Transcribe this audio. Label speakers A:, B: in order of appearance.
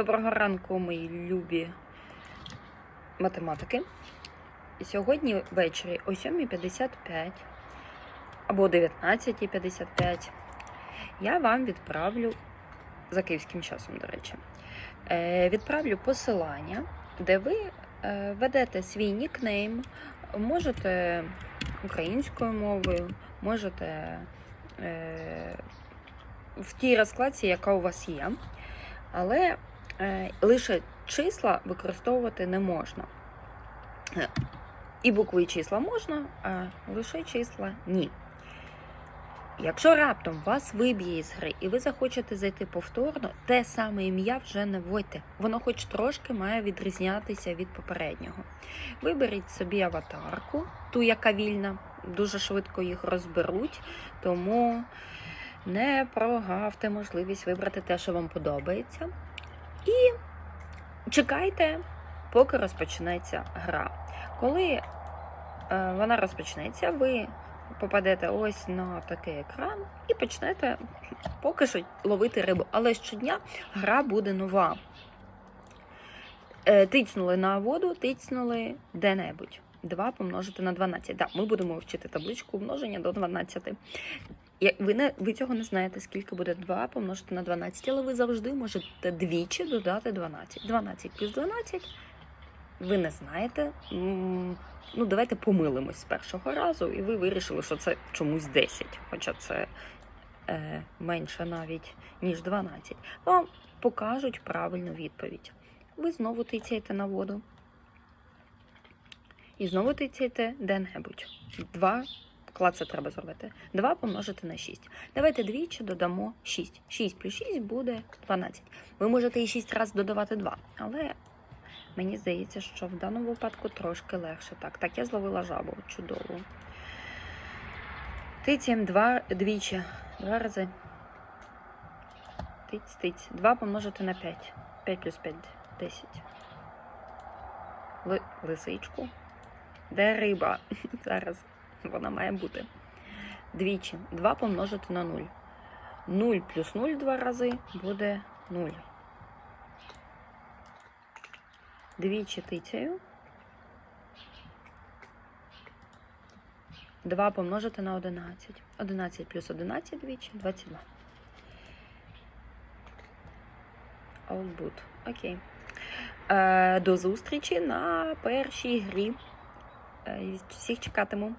A: Доброго ранку, мої любі математики. Сьогодні ввечері о 7.55 або 19.55 я вам відправлю за київським часом, до речі, е, відправлю посилання, де ви е, ведете свій нікнейм, можете українською мовою, можете е, в тій розкладці, яка у вас є. Але лише числа використовувати не можна. Е, І букви і числа можна, а лише числа ні. Якщо раптом вас виб'є із гри і ви захочете зайти повторно, те саме ім'я вже не вводьте. Воно хоч трошки має відрізнятися від попереднього. Виберіть собі аватарку, ту, яка вільна, дуже швидко їх розберуть, тому не прогавте можливість вибрати те, що вам подобається. І чекайте, поки розпочнеться гра. Коли е, вона розпочнеться, ви попадете ось на такий екран і почнете поки що ловити рибу. Але щодня гра буде нова. Е, Тицнули на воду, тицнули де-небудь. 2 помножити на 12. Так, ми будемо вчити табличку множення до 12. Ви, не, ви цього не знаєте, скільки буде 2 помножити на 12, але ви завжди можете двічі додати 12. 12 плюс 12 ви не знаєте. Ну, давайте помилимось з першого разу, і ви вирішили, що це чомусь 10, хоча це е, менше навіть, ніж 12. Вам покажуть правильну відповідь. Ви знову тицяєте на воду. І знову тицяєте де-небудь. Два клад це треба зробити. 2 помножити на 6. Давайте двічі додамо 6. 6 плюс 6 буде 12. Ви можете і 6 разів додавати 2, але мені здається, що в даному випадку трошки легше. Так, так, я зловила жабу. Чудово. Тицяємо два двічі. Два рази. Тиць, тиць. 2 помножити на 5. 5 плюс 5 10. Ли, лисичку. Де риба? Зараз вона має бути. Двічі. 2 помножити на 0. 0 плюс 0 два рази буде 0. Двічі тицяю. 2 помножити на 11. 11 плюс 11 двічі 22. All. Окей. Е, до зустрічі на першій грі. Е, всіх чекатиму.